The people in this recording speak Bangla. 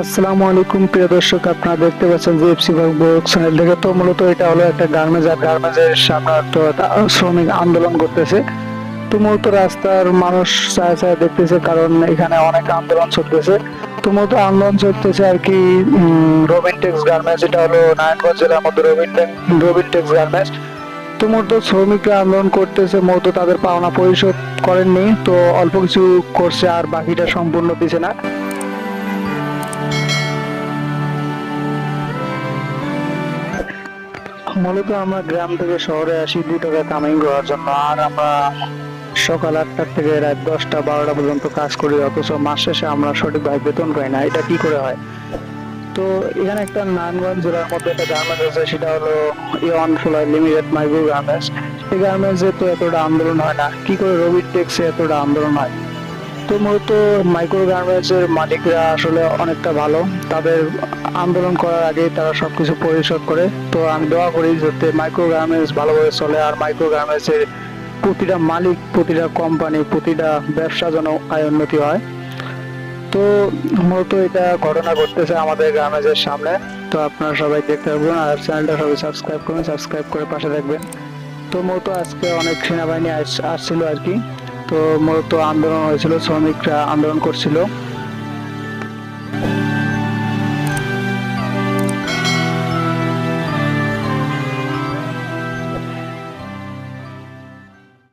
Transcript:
আসসালামু আলাইকুম, প্রিয় দর্শক, আপনারা দেখতে পাচ্ছেন যে এফসি ব্লগ চ্যানেল থেকে তো মূলত এটা হলো একটা গার্মেন্টস আর গার্মেন্টসের সামনে শ্রমিক আন্দোলন করতেছে। তো মূলত রাস্তার মানুষ চায় চায় দেখতেছে কারণ এখানে অনেক আন্দোলন চলতেছে। তো মূলত আন্দোলন চলতেছে আর কি রবিনটেক্স গার্মেন্টস এটা হলো নারায়ণগঞ্জ জেলার মধ্যে রবিনটেক্স রবিনটেক্স গার্মেন্টস তো মূলত শ্রমিকরা আন্দোলন করতেছে, মূলত তাদের পাওনা পরিশোধ করেননি। তো অল্প কিছু করছে আর বাকিটা সম্পূর্ণ দিছে না। মূলত আমরা গ্রাম থেকে শহরে আসি দুই টাকা কামাই করার জন্য। আর আমরা সকাল আটটার থেকে রাত দশটা, বারোটা পর্যন্ত কাজ করি, অথচ মাস শেষে আমরা সঠিকভাবে বেতন পাই না। এটা কি করে হয়? তো এখানে একটা নারায়ণগঞ্জ জেলার মধ্যে একটা গার্মেন্টস আছে, সেটা হলো ইয়ন ফুলার লিমিটেড মাইক্রো গার্মেন্টস এই গার্মেন্টসে তো এতটা আন্দোলন হয় না, কি করে রবি টেক্সে এতটা আন্দোলন হয়? তো মূলত মাইক্রো গার্মেন্টসের মালিকরা আসলে অনেকটা ভালো। তাদের আন্দোলন করার আগে তারা সবকিছু পরিশোধ করে। তো আমি দোয়া করি যাতে মাইক্রো গার্মেন্টস ভালোভাবে চলে আর মাইক্রো গার্মেন্টসের প্রতিটা মালিক, প্রতিটা কোম্পানি, প্রতিটা ব্যবসা যেন আয় উন্নতি হয়। তো মূলত এটা ঘটনা ঘটতেছে আমাদের গ্রামের সামনে। তো আপনারা সবাই দেখতে পাবেন আর চ্যানেলটা সবাই সাবস্ক্রাইব করুন, সাবস্ক্রাইব করে পাশে থাকবেন। তো মূলত আজকে অনেক সেনাবাহিনী আস- আসছিল আর কি। তো মূলত আন্দোলন হয়েছিল শ্রমিকরা আন্দোলন করছিল।